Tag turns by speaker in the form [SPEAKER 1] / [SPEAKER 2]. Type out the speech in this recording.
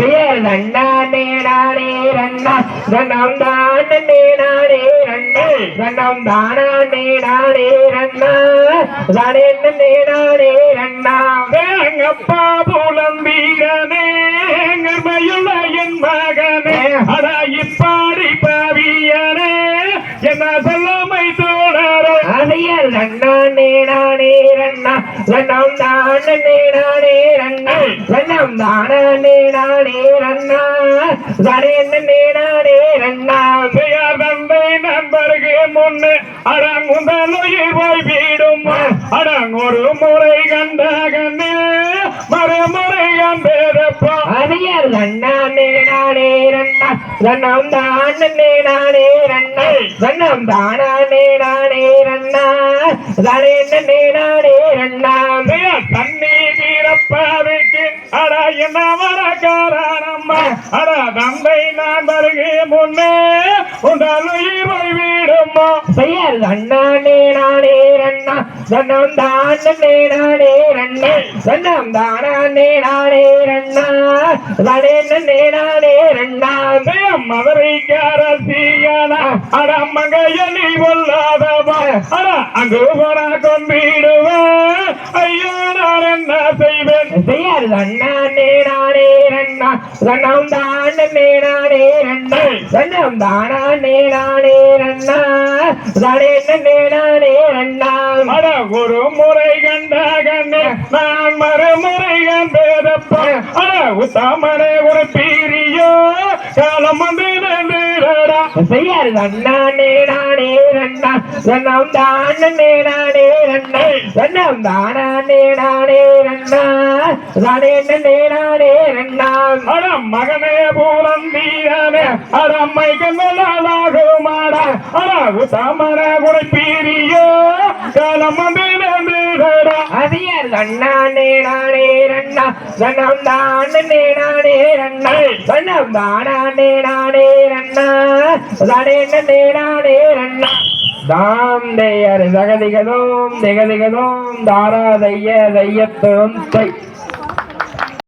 [SPEAKER 1] செயல் நன்னானே நானே ரண்ணா கண்ணம் தானே நானே ரண்ணே கண்ணம் தானே நானே ரண்ணா தானே நானே ரண்ணா
[SPEAKER 2] தோழரோ
[SPEAKER 1] அதையல் நன்னானே நானே ரண்ணா கண்ணம் தானே நானே ரண்ணா கண்ணம் தானே நானே ரண்ணா தானே நானே ரண்ணா
[SPEAKER 2] பெயர் தந்தை நண்பருக்கு முன்னே அடங்குந்தலுயிர் போய் வீடும் அடங்கொரு முறை கண்ட கண்ணே மறுமுறை கண்டேதப்பா.
[SPEAKER 1] அதையல் நன்னானே நானே ரண்ணா கண்ணம் தானே நானே ரண்ணா கண்ணம் தானே நானே ரண்ணா. தானே நானே ரண்ணா.
[SPEAKER 2] தண்ணி வீரப்பாவைக்கு அட என்ன வர காரணம்மா அட தந்தை நான் வருகை முன்னே உண்டலுயிர் போய் வீடும்மா
[SPEAKER 1] பெயர் அண்ணானே நானே ரண்ணா கண்ணம் தானே நானே ரண்ணே கண்ணம் தானே நானே தானே நானே ரண்ணா
[SPEAKER 2] பெயர் மதுரைக்கார சீயனா அட மங்கையனி கொள்ளாதவா அட அங்கு போன கொம்பிடுவேன் ஐயோ நான்
[SPEAKER 1] பெயர் அண்ணானே நானே ரண்ணா கண்ணம் தானே நானே ரண்ணா கண்ணம் தானே நானே ரண்ணா தானே நானே ரண்ணா
[SPEAKER 2] அட ஒரு முறை கண்ட கண்ணே நான் மறுமுறை கண்டேதப்பா. அட உத்தமனே ஒரு பீரியோ காலம் வந்து
[SPEAKER 1] பெயர் அண்ணானே நானே ரண்ணா கண்ணம் தானே நானே ரண்ணா கண்ணம் தானே நானே ரண்ணா
[SPEAKER 2] மகனே பூரம் வீரனே அட மைக்கு நல்லாகுமாடா அட உத்தமனே ஒரு பீரியோ காலம் வந்து நின்றுடா
[SPEAKER 1] அதியர் அண்ணானே நானே ரண்ணா கண்ணம் தானே நானே ரண்ணா தானே நானே ரண்ணா தாம் தேயர் ஜகதிகதோம் திகதிகதோம் தாரா தைய தையத்தோம் தை.